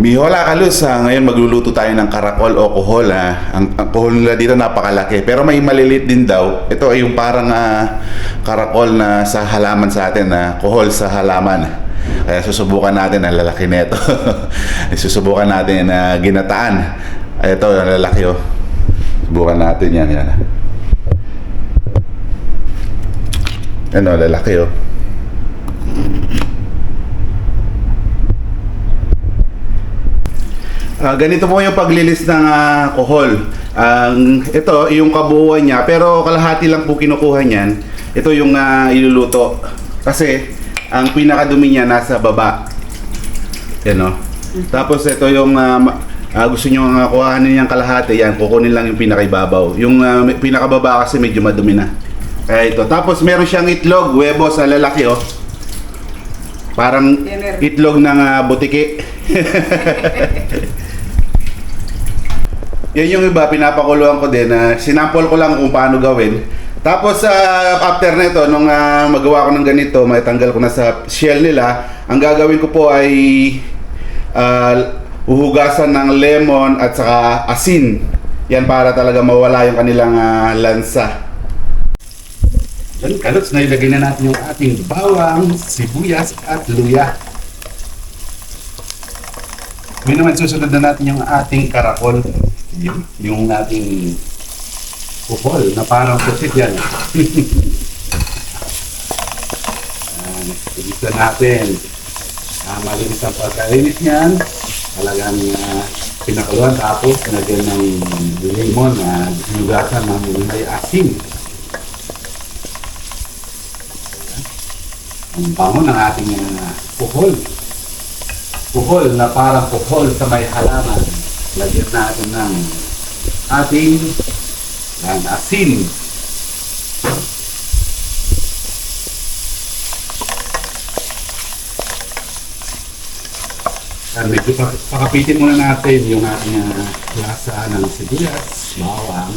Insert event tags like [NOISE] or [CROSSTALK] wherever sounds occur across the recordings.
Mihola Kalus, ah, ngayon magluluto tayo ng karakol o kohol. ah. Ang, ang kohol nila dito napakalaki. Pero may malilit din daw. Ito ay yung parang ah, karakol na sa halaman sa atin, na kohol sa halaman. Kaya susubukan natin ang lalaki nito. [LAUGHS] susubukan natin na ginataan. Ay, ito, ang lalaki oh. Subukan natin yan. yan. Ano, lalaki oh. Ah, ganito po yung paglilis ng ah, kohol. Ang ito yung kabuuan niya pero kalahati lang po kinukuha niyan. Ito yung ah, iluluto. Kasi ang pinakadumi niya nasa baba. Yan oh. Tapos ito yung ma- ah, gusto niyo nga kuhanin niyang kalahati, yan kukunin lang yung pinakaibabaw. Yung may- pinakababa kasi medyo madumi na. Kaya ito. Tapos meron siyang itlog, webo sa lalaki oh. Parang itlog ng ah, butiki. [LAUGHS] Yan yung iba, pinapakuluan ko din. na sinample ko lang kung paano gawin. Tapos sa after nito, nung ah, magawa ko ng ganito, maitanggal ko na sa shell nila, ang gagawin ko po ay ah, uhugasan ng lemon at saka asin. Yan para talaga mawala yung kanilang ah, lansa. Yan, kalots, na ilagay na natin yung ating bawang, sibuyas, at luya. Ngayon naman susunod na natin yung ating karakol. Yung, yung ating kupol na parang pusit yan. Igisa natin. Ah, malinis ang pagkainis niyan. Talagang uh, pinakaluan tapos nagyan ng lemon na sinugasan ng may asin. ang bango ng ating uh, puhol. Puhol na parang puhol sa may halaman. Lagyan natin ng ating ng asin. Yan, medyo pa- pakapitin muna natin yung ating uh, lasa ng sibuyas, bawang,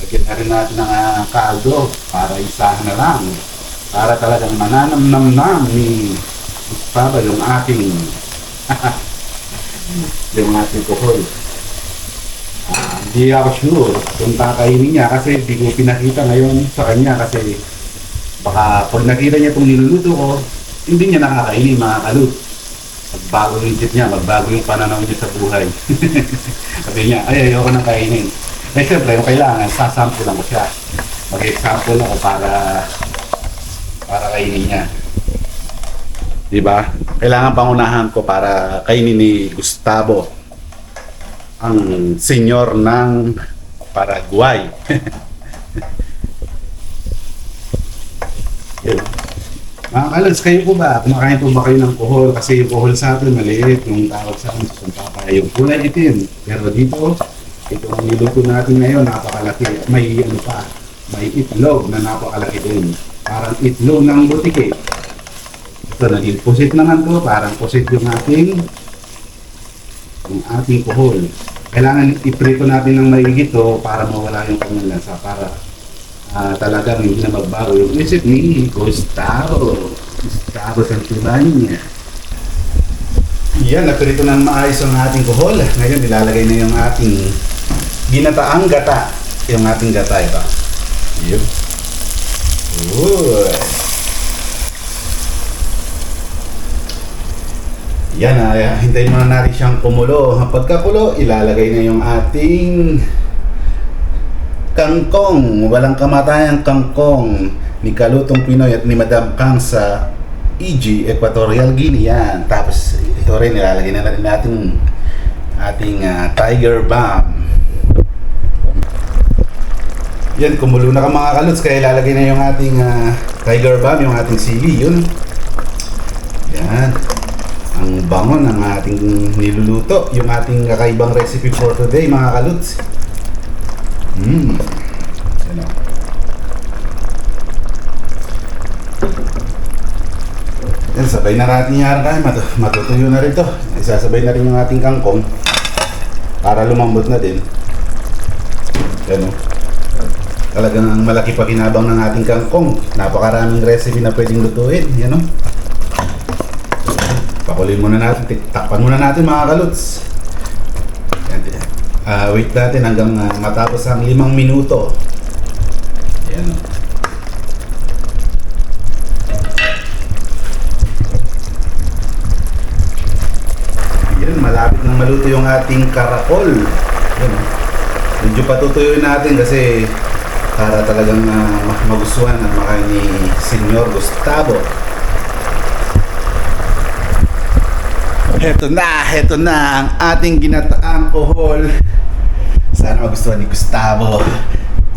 Lagyan na rin natin ng ah, kaldo para isahan na lang. Para talagang mananamnam ni Gustavo yung ating [LAUGHS] yung ating kuhol. Ah, Hindi ako sure kung kakainin niya kasi hindi ko pinakita ngayon sa kanya kasi baka pag nakita niya itong niluluto ko, hindi niya nakakainin mga kalut. Magbago yung isip niya, magbago yung pananaw niya sa buhay. [LAUGHS] Sabi niya, ay ayoko nang kainin. Eh siyempre, yung kailangan, sasample lang ko siya. Mag-example ako para para kainin niya. Di ba? Kailangan pangunahan ko para kainin ni Gustavo ang senyor ng Paraguay. [LAUGHS] Mga kalans, kayo po ba? Kumakain po ba kayo ng kuhol? Kasi yung kuhol sa atin, maliit. Yung tawag sa atin, susumpapa. Yung kulay itim. Pero dito, ito ang niluto natin ngayon, napakalaki. May ano pa, may itlog na napakalaki din. Parang itlog ng butike. Ito, naging pusit naman to. Parang pusit yung ating yung ating kuhol. Kailangan iprito natin ng maigit to para mawala yung kanyang lansa. Para ah talagang hindi na magbago yung isip ni Gustavo. Gustavo Santibanya. Yan, naprito ng maayos ang ating kuhol. Ngayon, nilalagay na yung ating ginataang gata. Yung ating gata ito. Yun. Uy. Yan, ah, hintayin muna natin siyang kumulo. Pagkakulo, ilalagay na yung ating kangkong. Walang kamatayang kangkong ni Kalutong Pinoy at ni Madam Kang sa EG, Equatorial Guinea. Yan. Tapos ito rin, ilalagay na rin natin ating ah, Tiger Balm. Yan, kumulo na ka mga kaluts, kaya ilalagay na yung ating ah, Tiger Balm, yung ating sili, yun. Bango ng ating niluluto, yung ating kakaibang recipe for today, mga kaluts. Mmm. Yan o. Yan, sabay na natin yung kaya Matu- matutuyo na rin to. Isasabay na rin yung ating kangkong para lumambot na din. Yan o. Talagang malaki pa kinabang ng ating kangkong. Napakaraming recipe na pwedeng lutuin. Yan o. Pakulin muna natin, takpan muna natin mga yan. Ah, wait natin hanggang ah, matapos ang limang minuto. Yan. oh. Yan, malapit nang maluto yung ating karakol. Yan. oh. Medyo patutuyuin natin kasi para talagang ma- magustuhan at makain ni Senyor Gustavo. Heto na, heto na ang ating ginataang kohol. Sana magustuhan ni Gustavo.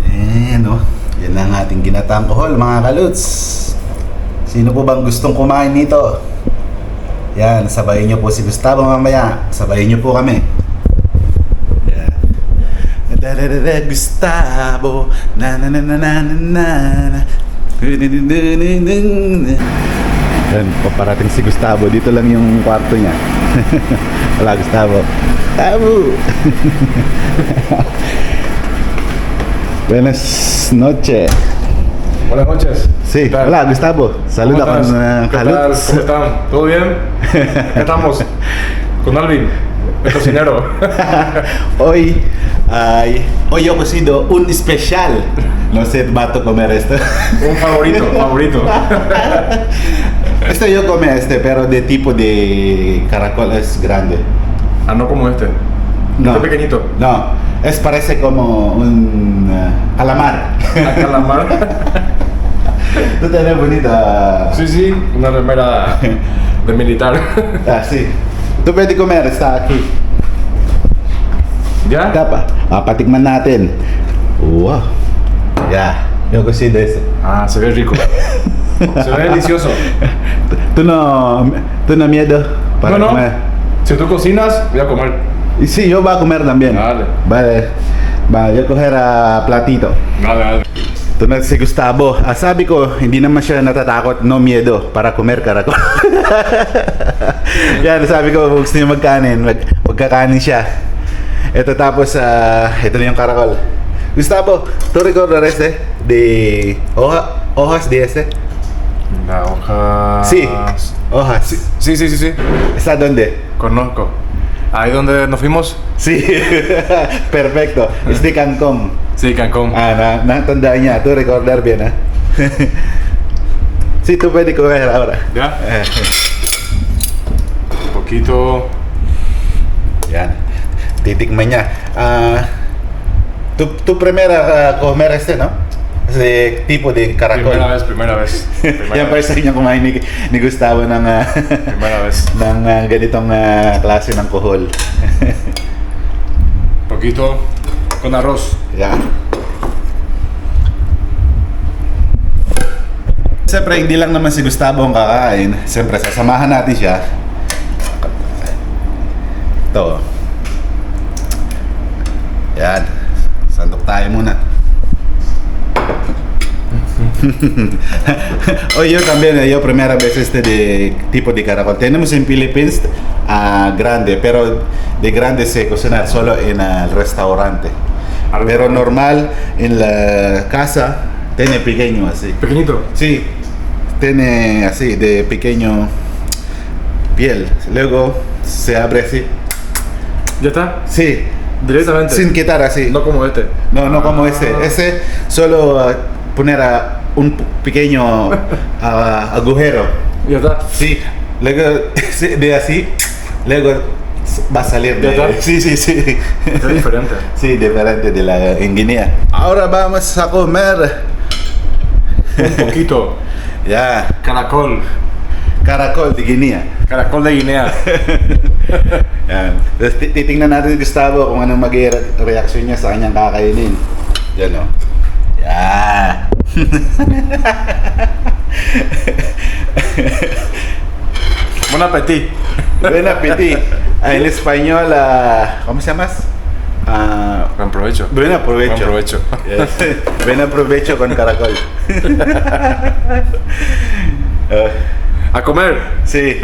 Ayan o. Yan ang ating ginataang kohol, mga kaluts. Sino po bang gustong kumain nito? Yan, sabayin niyo po si Gustavo mamaya. Sabayin niyo po kami. Yan. Da-da-da-da, Gustavo. Na na na na na na na na. Yan, paparating si Gustavo. Dito lang yung kwarto niya. [LAUGHS] Wala, Gustavo. Gustavo! [LAUGHS] Buenas noches. Buenas noches. Sí, hola, Gustavo. Saluda ¿Cómo con uh. Jaluts. ¿Cómo están? ¿Todo bien? [LAUGHS] ¿Qué estamos? Con Alvin, el cocinero. Hoy, ay, hoy he cocido un especial. No sé, vato comer esto. Un favorito, favorito. Esto yo come este, pero de tipo de caracol es grande. Ah, no como este. No. Este pequeñito. No, es parece como un uh, calamar. A calamar. [LAUGHS] Tú tenés bonita. Sí, sí, una remera [LAUGHS] de militar. Ah, sí. Tú pwede comer, está aquí. ¿Ya? Tapa. Ah, patikman natin. Wow. Ya, yo cocido ese. Ah, se ve rico. [LAUGHS] Se ve delicioso. [LAUGHS] ¿Tú no, tú no miedo para no, no. comer? Si tú cocinas, voy a comer. Y sí, yo voy a comer también. Dale. Vale. Va, yo coger a platito. Dale, dale. Ito na si Gustavo. Ah, sabi ko, hindi naman siya natatakot, no miedo, para comer karakol. Yan, sabi ko, kung gusto niya magkanin, mag, magkakanin siya. Ito tapos, ah, ito na yung karakol. Gustavo, ¿tú recuerdas este? De hoja, hojas de este? La hoja. Sí, hojas. Sí, sí, sí, sí. ¿Está dónde? Conozco. Ahí donde nos fuimos. Sí, [LAUGHS] perfecto. Es de Cancún. Sí, Cancún. Ah, na, natandaan niya. Tú recordar bien, ah. [LAUGHS] sí, tú puedes comer ahora. ¿Ya? Eh, Un poquito. Yan. Titikman niya. Ah, tu, tu primera ah, comer este, no? Ese tipo de caracol. Primera vez, primera vez. [LAUGHS] Primera Yan first time niya kumain ni, ni Gustavo ng, ah, Primera vez. [LAUGHS] ng ah, ganitong ah, klase ng kohol. [LAUGHS] poquito con arroz. Yan. Siyempre, hindi lang naman si Gustavo ang kakain. Siyempre, sasamahan natin siya. Ito. Yan. Sandok tayo muna. [LAUGHS] o yo también, eh, yo primera vez este de tipo de caracol. Tenemos en Philippines ah, grande, pero de grande se cocina solo en el restaurante. Pero normal en la casa tiene pequeño así. Pequeñito. Sí, tiene así de pequeño piel. Luego se abre así. ¿Ya está? Sí, Directamente. sin quitar así. No como este. No, no como Ah. ese. Ese solo ah, poner a un pequeño ah, agujero. ¿Ya está? Sí, luego [LAUGHS] de así, luego va a salir ¿Ya de... [LAUGHS] Sí, sí, sí. Es diferente. Sí, diferente de la en Guinea. Ahora vamos a comer. Un poquito. [LAUGHS] Ya, Caracol. caracol de Guinea. Caracol de Guinea. Yan. Tapos ti- titingnan natin si Gustavo kung anong magiging re- reaction niya sa kanyang kakainin. Yan o. Yan. [LAUGHS] Buen apetito. Buen apetito. Ah, En español, ah, ¿cómo se llama? Ah, Buen provecho. buen aprovecho. Buen provecho. Yes. [LAUGHS] buen aprovecho con caracol. [LAUGHS] A comer. sí.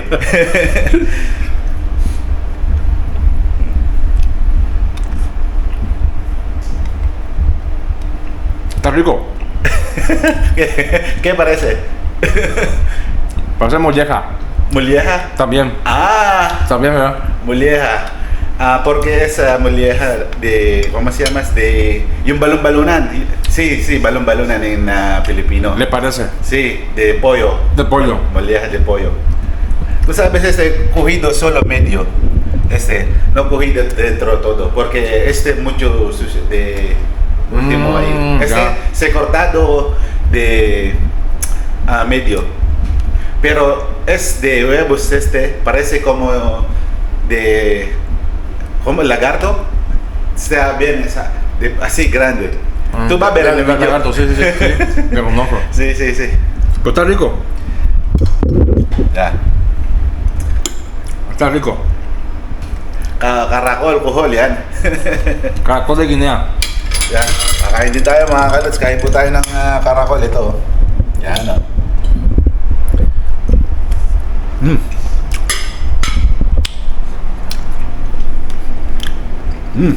Está rico. [LAUGHS] ¿Qué, qué parece? Parece molleja. Molleja. También. Ah, También, ¿verdad? molleja. Ah, porque es ah, molleja de, ¿cómo se llama? De, yung balon-balonan. Sí, sí, balon-balonan en ah, Filipino. ¿Le parece? Sí, de pollo. De pollo. Molleja de pollo. Tú sabes, este cogido solo medio. Este, no cogido dentro todo. Porque este mucho de último Mm, ahí. Este ya. se cortado de a medio. Pero es de huevos este, parece como de como lagarto. Está bien, esa- de- así grande. Tú vas a ver el el video. lagarto, sí, sí, sí. sí. [LAUGHS] Le conozco. Sí, sí, sí. Pero está rico. Ya. Está rico. Karakol, kuhol yan. Caracol de Guinea. Yan. Kakain din tayo mga kalots. Kain po tayo ng ah, karakol. Ito. Yan o. Mm. Mm.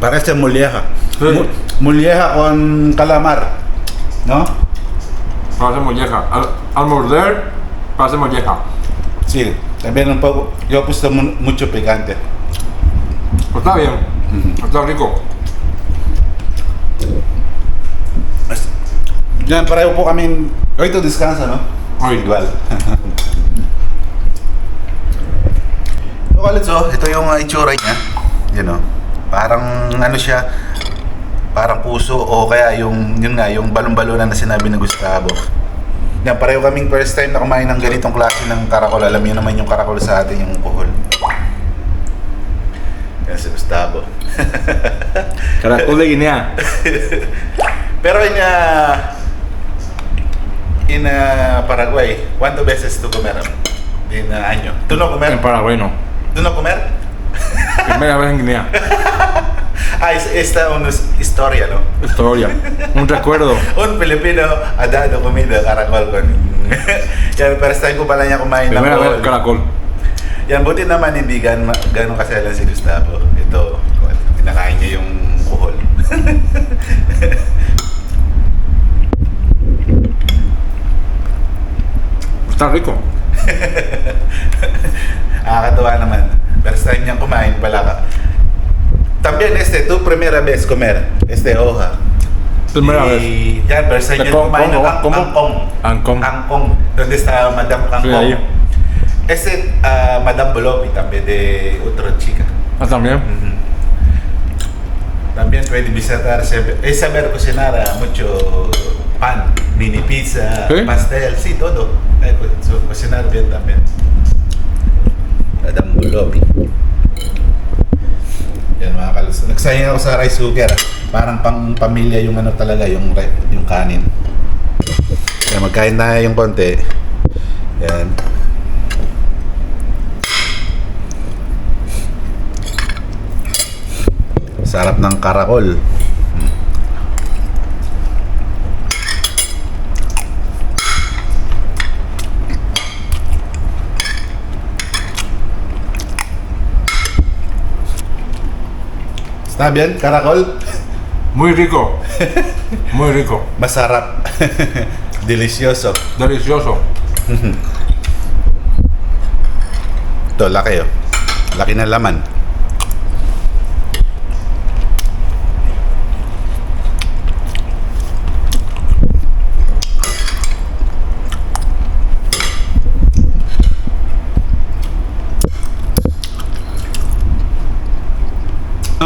Parece molleja. Sí. Mu- Molleja con calamar. ¿No? Parece molleja. Al, al morder, parece molleja. Sí. También un poco. Yo mu- mucho picante. Pero está bien. Está rico. Yan, pareho po kami. Hoy to descansa, no? Hoy. Igual. [LAUGHS] so, kalits, oh, ito yung uh, itsura niya. Yan, oh. Parang, ano siya, parang puso o kaya yung, yun nga, yung balon-balonan na sinabi ng Gustavo. Yan, pareho kaming first time na kumain ng ganitong klase ng karakol. Alam niyo naman yung karakol sa atin, yung kuhol. Yan si Gustavo. [LAUGHS] De Guinea. [LAUGHS] Pero en ah, en ah, Paraguay, ¿cuántas veces tú comer en ah, año? ¿Tú no comer? En Paraguay no. ¿Tú no comer? [LAUGHS] Primera vez en Guinea. [LAUGHS] Ah, es, esta es una his- historia, ¿no? Historia. Un recuerdo. [LAUGHS] Un Pilipino ha dado comida caracol con... Yan, first time ko pala niya kumain ng Primera vez caracol. Yan, buti naman hindi gan, ganun kaselan si Gustavo. Ito, kinakain niya yung kuhol. Está rico. [LAUGHS] Nakakatawa naman. First time niyang kumain pala ka. También este, tu primera vez comer este hoja. Primera vez. y Ya, De niyang con- kumain ng ¿cómo? ang- ¿Cómo? angkong. Angkong. Angkong. Donde está Madame Sí, Angkong. ahí. Este, ah, Madame Bolopi también de otra chica. Ah, también. Ujú. También puede visitar, es saber cocinar ah, mucho pan, mini pizza, ¿Sí? pastel, sí, todo. Eh, so- cocinar bien también. Madame Bolopi. Yan mga kalus. Nagsayang ako sa rice cooker. Parang pang pamilya yung ano talaga, yung, yung kanin. Kaya magkain na yung konti. Yan. Sarap ng karakol. Está bien, karakol? [LAUGHS] Muy rico. [LAUGHS] Muy rico. Masarap. [LAUGHS] Delicioso. Delicioso. Ito, laki oh. Laki ng laman.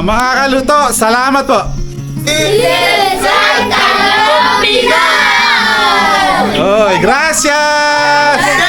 makakaluto. Salamat po. Oy, gracias!